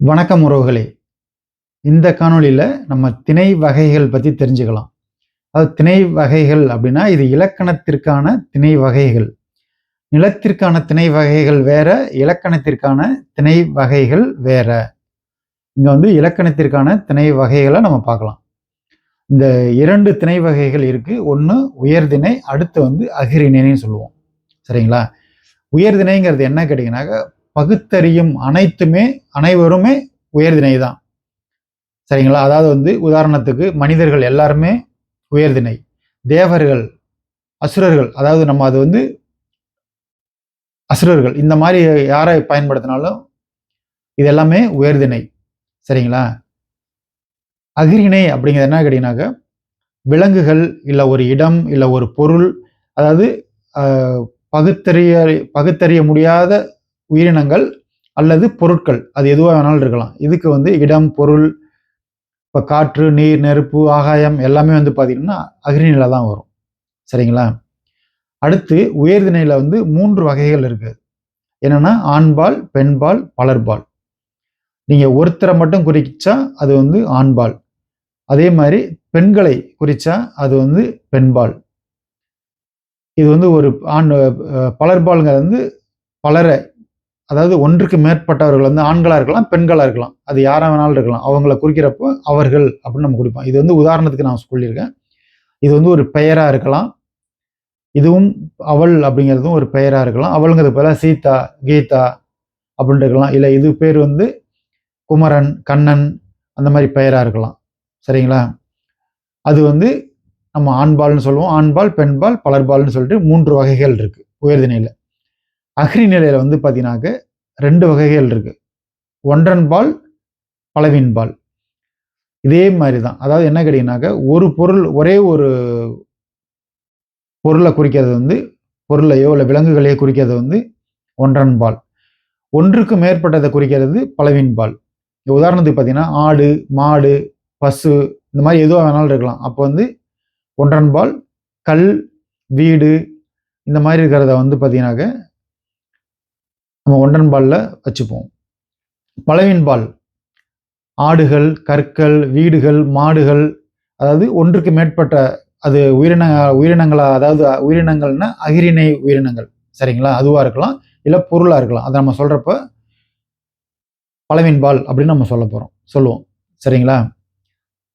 வணக்கம் உறவுகளே. இந்த காணொளியில் நம்ம திணை வகைகள் பற்றி தெரிஞ்சுக்கலாம். அது திணை வகைகள் அப்படின்னா இது இலக்கணத்திற்கான திணை வகைகள். நிலத்திற்கான திணை வகைகள் வேற இலக்கணத்திற்கான திணை வகைகள் வேற. இங்கே வந்து இலக்கணத்திற்கான திணை வகைகளை நம்ம பார்க்கலாம். இந்த இரண்டு திணை வகைகள் இருக்குது ஒன்று உயர்திணை அடுத்து வந்து அகிரிணைன்னு சொல்லுவோம். சரிங்களா? உயர்திணைங்கிறது என்ன கேட்டிங்கனாக்க பகுத்தறியும் அனைத்துமே அனைவருமே உயர்தினை தான். சரிங்களா? அதாவது வந்து உதாரணத்துக்கு மனிதர்கள் எல்லாருமே உயர்தினை தேவர்கள் அசுரர்கள் அதாவது நம்ம அது வந்து அசுரர்கள் இந்த மாதிரி யாரை பயன்படுத்தினாலும் இது எல்லாமே உயர்திணை. சரிங்களா? அகிரிணை அப்படிங்கிறது என்ன கேட்டீங்கன்னாக்க விலங்குகள் இல்லை ஒரு இடம் இல்லை ஒரு பொருள் அதாவது பகுத்தறிய பகுத்தறிய முடியாத உயிரினங்கள் அல்லது பொருட்கள் அது எதுவாக வேணாலும் இருக்கலாம். இதுக்கு வந்து இடம் பொருள் இப்போ காற்று நீர் நெருப்பு ஆகாயம் எல்லாமே வந்து பார்த்திங்கன்னா அக்னிநிலை தான் வரும். சரிங்களா? அடுத்து உயர்திணையில் வந்து மூன்று வகைகள் இருக்குது என்னென்னா ஆண்பால் பெண்பால் பலர்பால். நீங்கள் ஒருத்தரை மட்டும் குறிச்சா அது வந்து ஆண்பால். அதே மாதிரி பெண்களை குறிச்சா அது வந்து பெண்பால். இது வந்து ஒரு ஆண் பலர்பாலுங்கிறது வந்து பலரை அதாவது ஒன்றுக்கு மேற்பட்டவர்கள் வந்து ஆண்களாக இருக்கலாம் பெண்களாக இருக்கலாம். அது யாராக வேணாலும் இருக்கலாம். அவங்கள குறிக்கிறப்போ அவர்கள் அப்படின்னு நம்ம குறிப்போம் இது வந்து உதாரணத்துக்கு நான் சொல்லியிருக்கேன். இது வந்து ஒரு பெயராக இருக்கலாம். இதுவும் அவள் அப்படிங்கிறதும் ஒரு பெயராக இருக்கலாம். அவளுங்கிறது போல சீதா கீதா அப்படின்ட்டு இருக்கலாம். இல்லை இது பேர் வந்து குமரன் கண்ணன் அந்த மாதிரி பெயராக இருக்கலாம். சரிங்களா? அது வந்து நம்ம ஆண்பால்னு சொல்லுவோம். ஆண்பால் பெண்பால் பலர்பால்னு சொல்லிட்டு மூன்று வகைகள் இருக்குது உயர்திணையில். அக்ரி நிலையில் வந்து பார்த்தீங்கன்னாக்க ரெண்டு வகைகள் இருக்குது ஒன்றன் பால் பலவின் பால். இதே மாதிரி தான் அதாவது என்ன கேட்டிங்கனாக்க ஒரு பொருள் ஒரே ஒரு பொருளை குறிக்கிறது வந்து பொருளையோ இல்லை விலங்குகளையோ குறிக்கிறது வந்து ஒன்றன் பால். ஒன்றுக்கு மேற்பட்டதை குறிக்கிறது பலவின் பால். உதாரணத்துக்கு பார்த்தீங்கன்னா ஆடு மாடு பசு இந்த மாதிரி எதுவாக வேணாலும் இருக்கலாம். அப்போ வந்து ஒன்றன் பால் கல் வீடு இந்த மாதிரி இருக்கிறத வந்து பார்த்தீங்கன்னாக்க நம்ம ஒன்றன் பாலில் வச்சுப்போம். பலவின் பால் ஆடுகள் கற்கள் வீடுகள் மாடுகள் அதாவது ஒன்றுக்கு மேற்பட்ட அது உயிரின உயிரினங்களா அதாவது உயிரினங்கள்னா அகிரிணை உயிரினங்கள். சரிங்களா? அதுவாக இருக்கலாம் இல்லை பொருளாக இருக்கலாம். அதை நம்ம சொல்கிறப்ப பலவின் பால் அப்படின்னு நம்ம சொல்ல போகிறோம் சொல்லுவோம். சரிங்களா?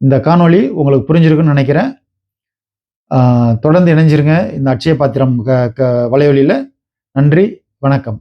இந்த காணொளி உங்களுக்கு புரிஞ்சிருக்குன்னு நினைக்கிறேன். தொடர்ந்து இணைஞ்சிருங்க. இந்த அட்சய பாத்திரம் க க வலையொலியில். நன்றி வணக்கம்.